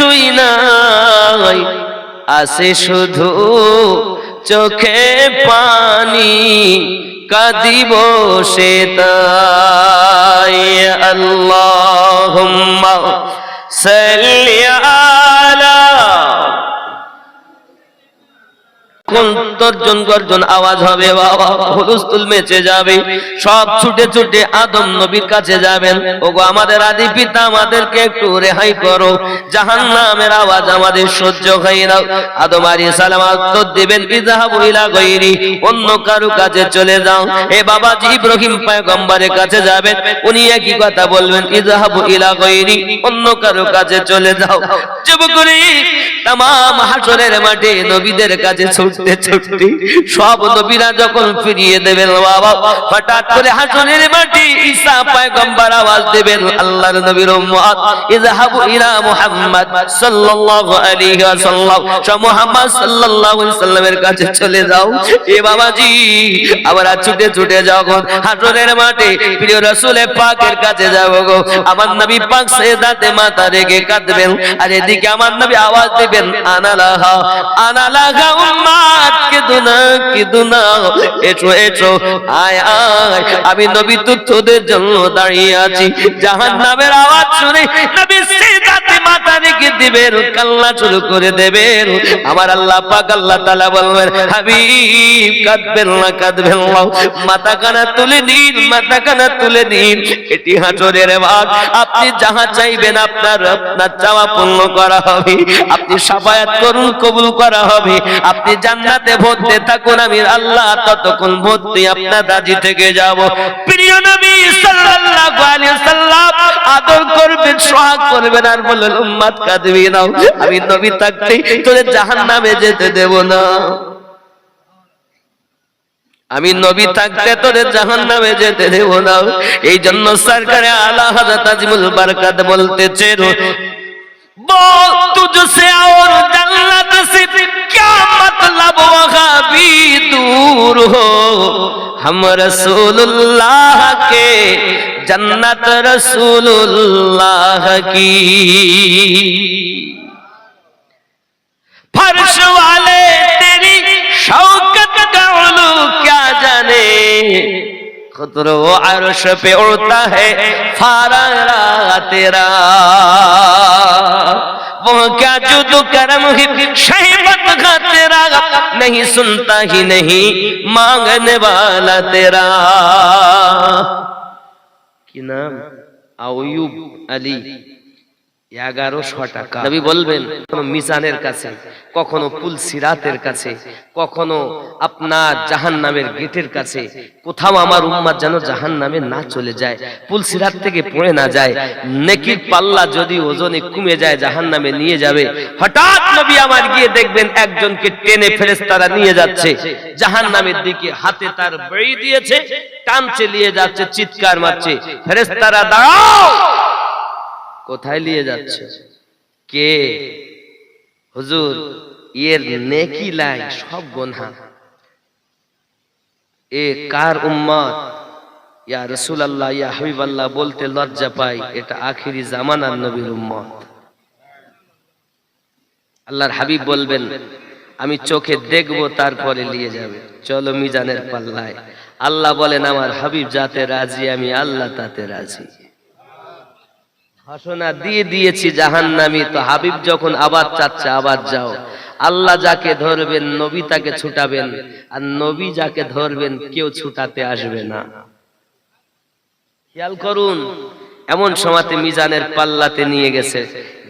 কিছুই নাই। আসে শুধু চোখে পানি কাদি সে তাই। আল্লাহ সাল্লি তর্জন গর্জন আওয়াজ হবে? বাবা মেচে যাবে। সব ছুটে ছুটে আদম নবীর কাছে যাবেন। ওগো, আমাদের আদি পিতা আমাদেরকে একটু রেহাই করো। জাহান্নামের আওয়াজ আমাদের সহ্য হয় না। আদম আলাইহিস সালাম উত্তর দিবেন, ইযহাবু ইলা গায়রি, অন্য কারও কাছে চলে যাও। এ বাবাজি ইব্রাহিম পয়গম্বরের কাছে যাবেন। উনি একই কথা বলবেন, ইযহাবু ইলা গায়রি, অন্য কারও কাছে চলে যাও। যুবকরি তাম হাসরের মাঠে নবীদের কাছে ছুটতে ছুটতে সব নবীরা যখন ফিরিয়ে দেবেন, বাবা, হঠাৎ করে হাসরের মাঠে ঈসা আওয়াজ দেবেন, আল্লাহর নবীর উম্মত, ইযহাবু ইলা মুহাম্মদ সাল্লাল্লাহু আলাইহি ওয়াসাল্লাম। মুহাম্মদ সাল্লাল্লাহু আলাইহি সাল্লামের কাছে চলে যাও। এ বাবাজি আমরা ছুটে ছুটে যখন হাসরের মাঠে প্রিয় রাসূলের পাকের কাছে যাব গো, আমার নবী পাক সেদাতে মাথা রেখে কাঁদবেন। আর এদিকে আমার নবী আওয়াজ দিবেন, আনালাহা আনালাহা আমি নবী তো তোদের জন্য দাঁড়িয়ে আছি। জাহান নামের আওয়াজ শুনে নবী সেদাতে আপনি যাহা চাইবেন আপনার আপনার চাওয়া পূর্ণ করা হবে। আপনি সাফায়াত করুন, কবুল করা হবে। আপনি জান্নাতে ভরতে থাকুন, আমি আল্লাহ ততক্ষণ ভর্তি আপনার রাজি থেকে যাব। প্রিয় নবী করবেন আর বললেন উম্মাত কাঁদবি নাও আমি নবী থাকতে তোদের জাহান্নামে যেতে দেব না আমি নবী থাকতে তোদের জাহান নামে যেতে দেব না এই জন্য সরকারে আলা হযরত আজিমুল বারকাত বলতেছে वो तुझसे और जन्नत से क्या मतलब वहाँ भी दूर हो हम रसूलुल्लाह के जन्नत रसूलुल्लाह की फर्श वाले तेरी शौकत का उलू क्या जाने खुद वो अर्श पे उड़ता है फारा तेरा वो क्या जुद करम ही शहीबत का तेरा नहीं सुनता ही नहीं मांगने वाला तेरा কি নাম আউয়ুব আলী ওজনে কমে যায় জাহান নামে নিয়ে যাবে। হঠাৎ নবী আমার গিয়ে দেখবেন একজনকে টেনে ফেরেস্তারা নিয়ে যাচ্ছে জাহান নামের দিকে হাতে তার বেড়ি দিয়েছে টানছে নিয়ে যাচ্ছে, চিৎকার মারছে। ফেরেস্তারা দাঁড়াও! কোথায় নিয়ে যাচ্ছে? কে? হুজুর এর নেকি লাই সব গোনা। এ কার উম্মত? ইয়া রাসূলুল্লাহ ইয়া হাবিবাল্লাহ বলতে লজ্জা পাই এটা আখিরি জামানার নবীর উম্মত। আল্লাহর হাবিব বলবেন আমি চোখে দেখব তারপরে নিয়ে যাবে। চলো মিজানের পাল্লায়। আল্লাহ বলেন আমার হাবিব যাতে রাজি আমি আল্লাহ তাতে রাজি। ঘোষণা দিয়ে দিয়েছি জাহান্নামি, তো হাবিব যখন আবার চাচ্ছে, আবার যাও। আল্লাহ যাকে ধরবেন, নবী তাকে ছুটাবেন। আর নবী যাকে ধরবেন, কেউ ছুটাতে আসবে না। খেয়াল করুন, এমন সময়তে মিজানের পাল্লাতে নিয়ে গেছে।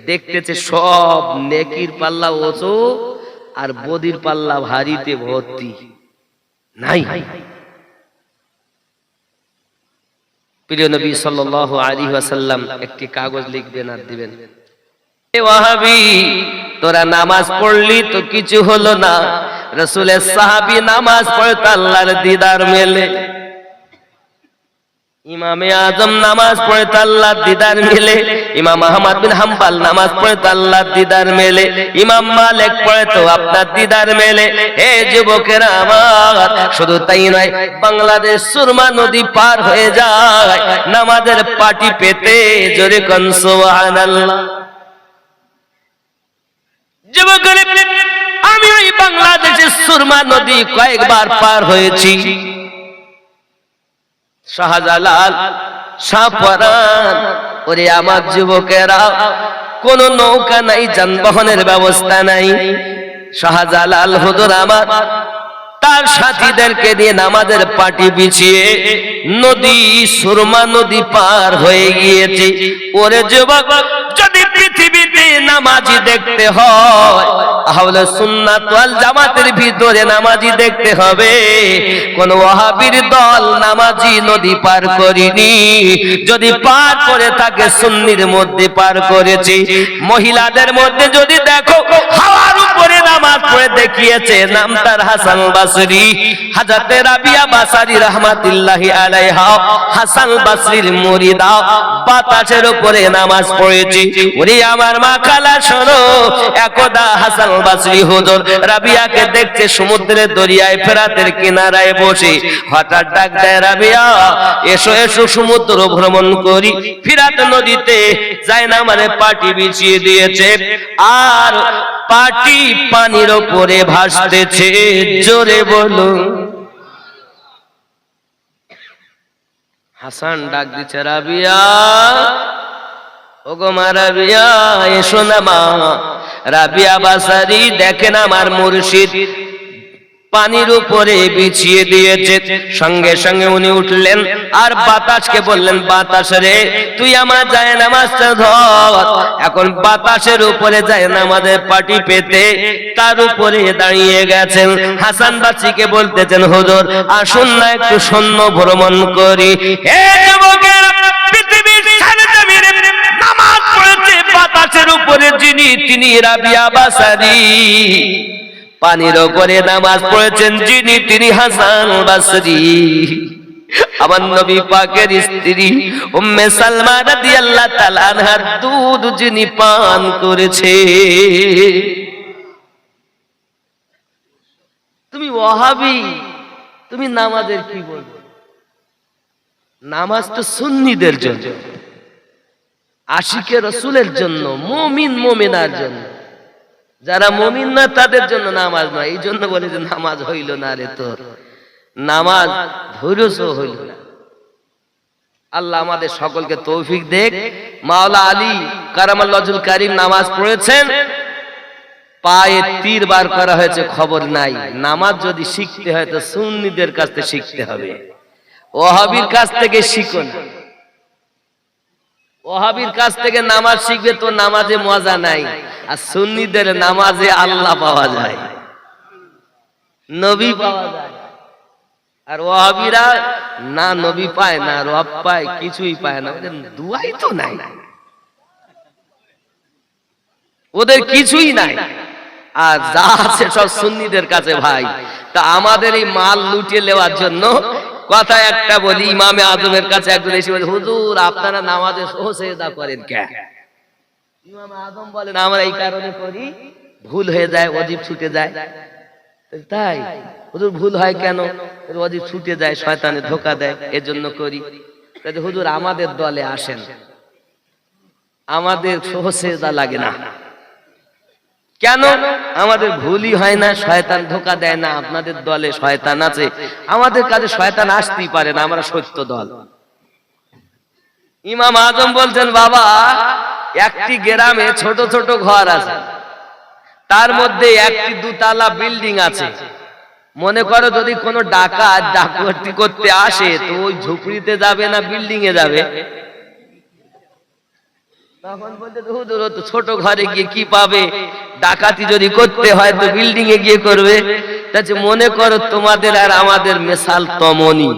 দেখতেছে সব নেকির পাল্লা ওচো আর বদির পাল্লা ভারীতে ভর্তি। নাই। প্রিয় নবী সাল্লাল্লাহু আলাইহি ওয়াসাল্লাম, একটি কাগজ লিখবেন আর দিবেন। এ তোরা নামাজ পড়লি তো কিছু হলো না। রাসূলের সাহাবী নামাজ পড়ে আল্লাহর দিদার মেলে। ইমামে আজম নামাজ পড়ে তো আল্লাহর দিদার মেলে। ইমাম আহমদ বিন হাম্বাল নামাজ পড়ে তো আল্লাহর দিদার মেলে। ইমাম মালিক পড়ে তো আপনার দিদার মেলে। হে যুবকেরা আমার, শুধু তাই নয়, বাংলাদেশ সুরমা নদী পার হয়ে যায়। নামাজের পাটি পেতে জোরে কন যুবকের, আমি ওই বাংলাদেশের সুরমা নদী কয়েকবার পার হয়েছি। শাহজালাল শাহপরান ওরে আমার যুবকেরা, কোন নৌকা নাই, যানবাহনের ব্যবস্থা নাই। শাহজালাল হুজুর আমার, তার সাথীদেরকে দিয়ে নামাজের পাটি বিছিয়ে নদী, সুরমা নদী পার হয়ে গিয়েছে। ওরে যুবক, যদি পৃথিবীতে নামাজি দেখতে হয়। তাহলে সুন্নাত ওয়াল জামাতের ভিতরে নামাজি দেখতে হবে। কোন ওয়াহাবির দল নামাজি নদী পার করিনি। যদি পার করে থাকে সুন্নির মধ্যে পার করেছি। মহিলাদের মধ্যে যদি দেখো উপরে দেখিয়েছে, নাম তার হাসান বাসরি। হাজাতে রাবিয়া বাসারি রহমাতুল্লাহি আলাইহা, হাসান বাসরির মুরিদা বাতাসের উপরে নামাজ পড়েছে। ওরে আমার মা খালা, শোনো, একদা হাসান বাসরি হুজুর রাবিয়াকে দেখছে সমুদ্রের দরিয়ায়, ফেরাতের কিনারায় বসে। হঠাৎ ডাক দেয়, রাবিয়া, এসো এসো সমুদ্র ভ্রমণ করি। ফিরাত নদীতে যায় না মানে পাটি বিছিয়ে দিয়েছে। আর পাটি পানির ওপরে ভাসতেছে, জোরে বলো। হাসান ডাক দিচ্ছে রাবিয়া, ওগো মা, রাবিয়া, এসো না মা। রাবিয়া বাসারি দেখেন আমার মুর্শিদ। পানির উপরে বিছিয়ে দিয়েছে। সঙ্গে সঙ্গে উনি উঠলেন। আর বাতাসকে বললেন বাতাস রে তুই আমার যায় নামাজটা ধর। এখন বাতাসের উপরে যায় নামাজের পাটি পেতে তার উপরে দাঁড়িয়ে গেছেন। হাসান বাচ্চিকে বলতেছেন হুজুর আসুন না একটু সৈন্য ভ্রমণ করি। হে যুবকের পৃথিবীর নামাজ পড়েছে। বাতাসের উপরে যিনি তিনি রাবিয়া বাসারি। পানির ওপরে নামাজ পড়েছেন যিনি, তিনি হাসান বাসরি। আমার নবী পাকের স্ত্রী উম্মে সালমা রাদিয়াল্লাহু তাআলা আনহার দুধ যিনি পান করেছে। তুমি ওয়াহাবি, তুমি নামাজের কি বলবে? নামাজ তো সুন্নিদের জন্য আশিকে রসুলের জন্য, মুমিন, মুমিনার জন্য। যারা মমিন না তাদের জন্য নামাজ নয়। এই জন্য বলে যে নামাজ হইল না রে তোর। নামাজ ধৈর্য হইল আল্লাহ আমাদের সকলকে তৌফিক দেখ। মাওলা আলী কারামাল্লাজুল কারিম নামাজ পড়েছেন। পায়ে তীর বার করা হয়েছে, খবর নাই। নামাজ যদি শিখতে হয়, তো সুন্নিদের কাছ থেকে শিখতে হবে। ওহাবির কাছ থেকে শিখো না। ওহাবির কাছ থেকে নামাজ শিখবে তো নামাজে মজা নাই। আর সুন্নিদের নামাজে আল্লাহ পাওয়া যায়। নবী পাওয়া যায়। আর ওহাবিরা না নবী পায়, না রব পায়, কিছুই পায় না। ওদের দুয়াই তো নাই। ওদের কিছুই নাই। আর যা আছে সব সুন্নিদের কাছে ভাই। তা আমাদের এই মাল লুটিয়ে নেওয়ার জন্য কথা একটা বলি, ইমামে আজমের কাছে একজন এসে বলে, হুজুর, আপনারা নামাজে সহসেদা করেন কে ইমাম আজম বলেন, আমরা এই কারণে করি, ভুল হয়ে যায় অজীব ছুটে যায়। তাই? হুজুর, ভুল হয় কেন? অজীব ছুটে যায়, শয়তানে ধোকা দেয়, এজন্য করি। তাই হুজুর, আমাদের দলে আসেন। আমাদের সহসেদা লাগে না। কেন? আমাদের ভুলই হয় না, শয়তান ধোকা দেয় না, আপনাদের দলে শয়তান আছে। আমাদের কাছে শয়তান আসতেই পারে না, আমরা সত্য দল। ইমাম আজম বলছেন, বাবা, একটি গ্রামে ছোট ছোট ঘর আছে। তার মধ্যে একটি দুতলা বিল্ডিং আছে। মনে করো যদি কোনো ডাকাত ডাকাতি করতে আসে, তো ওই ঝুপড়িতে যাবে না, বিল্ডিং এ যাবে। ছোট ঘরে গিয়ে কি পাবে? ডাকাতি যদি করতে হয় তো বিল্ডিং এ গিয়ে করবে। মনে করো তোমাদের আর আমাদের তমনি।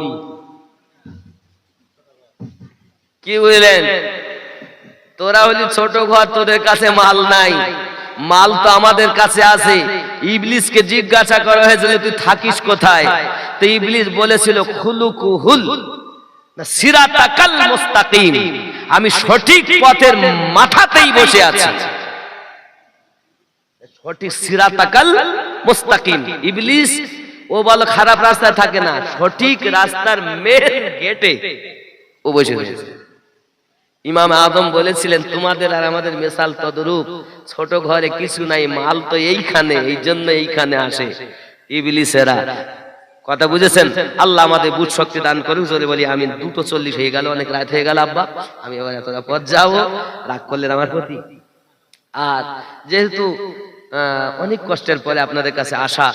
কি বুঝলেন তোরা হলি ছোট ঘর তোদের কাছে মাল নাই। মাল তো আমাদের কাছে আছে। ইবলিসকে জিজ্ঞাসা করা হয়েছিল তুই থাকিস কোথায়? তো ইবলিস বলেছিল খুলুকু হুল সিরাতাকাল মুস্তাকিম। আমি সঠিক পথের মাথাতেই বসে আছি। সঠিক সিরাতাকাল মুস্তাকিম। ইবলিস ও বলো খারাপ রাস্তায় থাকে না। সঠিক রাস্তার মেন গেটে ও বসে রয়েছে। ইমাম আদম বলেছিলেন তোমাদের আর আমাদের মেসাল তদরূপ। ছোট ঘরে কিছু নাই মাল তো এইখানে এই জন্য এইখানে আসে। ইবলিসেরা কথা বুঝেছেন? আল্লাহ আমাদের বুঝ শক্তি দান করুক, জোরে বলি আমি দুটো চল্লিশ হয়ে গেল, অনেক রাত হয়ে গেল, আব্বা। আমি এবার এতটা পথ যাব, রাগ করলেন আমার প্রতি। আর যেহেতু অনেক কষ্টের পরে আপনাদের কাছে আসা